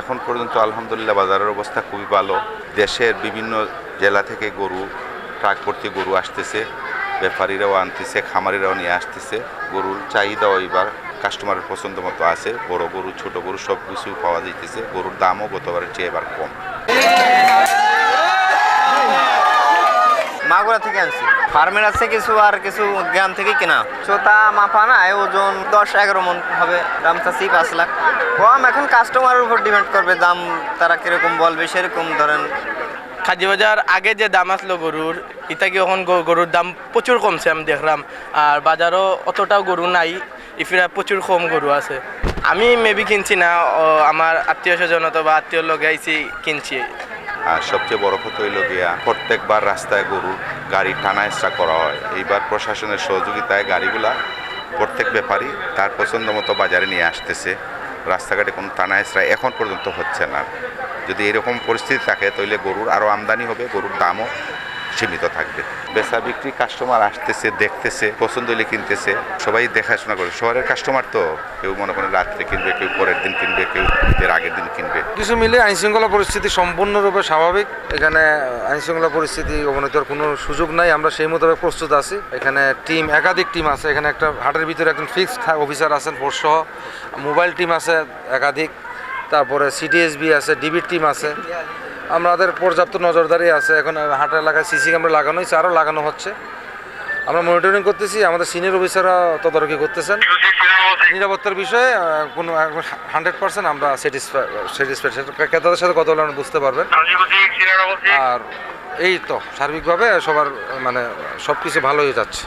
এখন পর্যন্ত আলহামদুলিল্লাহ বাজারের অবস্থা খুবই ভালো। দেশের বিভিন্ন জেলা থেকে গরু, ট্রাক ভর্তি গরু আসতেছে ব্যাপারীরাও আনতেছে, খামারিরাও নিয়ে আসতেছে। গরুর চাহিদাও এবার কাস্টমারের পছন্দ মতো আছে। বড় গরু, ছোট গরু সব কিছু পাওয়া যাইতেছে। গরুর দামও গতবারের চেয়ে এবার কম। মাগুরা থেকে আনছি। ফার্মের আছে কিছু আর কিছু গ্রাম থেকে কেনা। চোতা মাফা নাই ওজন দশ এগারো মন হবে। দাম চাচ্ছি পাঁচ লাখ। কম, এখন কাস্টমারের উপর ডিপেন্ড করবে দাম, তারা কীরকম বলবে সেরকম ধরেন। খাদি বাজার, আগে যে দাম আসলো গরুর ইটা কি এখন গরুর দাম প্রচুর কমছে আমি দেখলাম। আর বাজারও অতটাও গরু নাই, ইফিরা প্রচুর কম গরু আছে। আমি মেবি কিনছি না আমার আত্মীয় স্বজন অথবা আত্মীয় লগে আইছি কিনছি। আর সবচেয়ে বড় কথা হইল গিয়া, প্রত্যেকবার রাস্তায় গরু গাড়ি টানা এসরা করা হয়। এইবার প্রশাসনের সহযোগিতায় গাড়িগুলা প্রত্যেক ব্যাপারী তার পছন্দ মতো বাজারে নিয়ে আসতেছে। রাস্তাঘাটে কোনো টানা এসরা এখন পর্যন্ত হচ্ছে না। যদি এরকম পরিস্থিতি থাকে, তাহলে গরুর আরও আমদানি হবে, গরুর দামও সীমিত থাকবে। বেচা বিক্রি কাস্টমার আসতেছে, দেখতেছে, পছন্দ হলে কিনতেছে, সবাই দেখাশোনা করে। শহরের কাস্টমার তো কেউ মনে করেন রাত্রে কিনবে, কেউ পরের দিন কিনবে, কেউ ঈদের আগের দিন কিনবে। কিছু মিলে আইনশৃঙ্খলা পরিস্থিতি সম্পূর্ণরূপে স্বাভাবিক। এখানে আইনশৃঙ্খলা পরিস্থিতি অবনতির কোনো সুযোগ নাই। আমরা সেই মোতাবেক প্রস্তুত আছি। এখানে টিম একাধিক টিম আছে। এখানে একটা হাটের ভিতরে একজন ফিক্সড অফিসার আছেন ফোর্স মোবাইল টিম আছে একাধিক। তারপরে সিটিএসবি আছে ডিবির টিম আছে। আমাদের পর্যাপ্ত নজরদারি আছে। এখন হাটের এলাকায় সিসি ক্যামেরা লাগানো হয়েছে আরও লাগানো হচ্ছে। আমরা মনিটরিং করতেছি, আমাদের সিনিয়র অফিসাররা তদারকি করতেছেন। নিরাপত্তার বিষয়ে কোনো হান্ড্রেড পার্সেন্ট আমরা স্যাটিসফাই স্যাটিসফাইড ক্রেতাদের সাথে কথা বলে বুঝতে পারবেন। আর এই তো, সার্বিকভাবে সবার মানে সব কিছু ভালোই যাচ্ছে।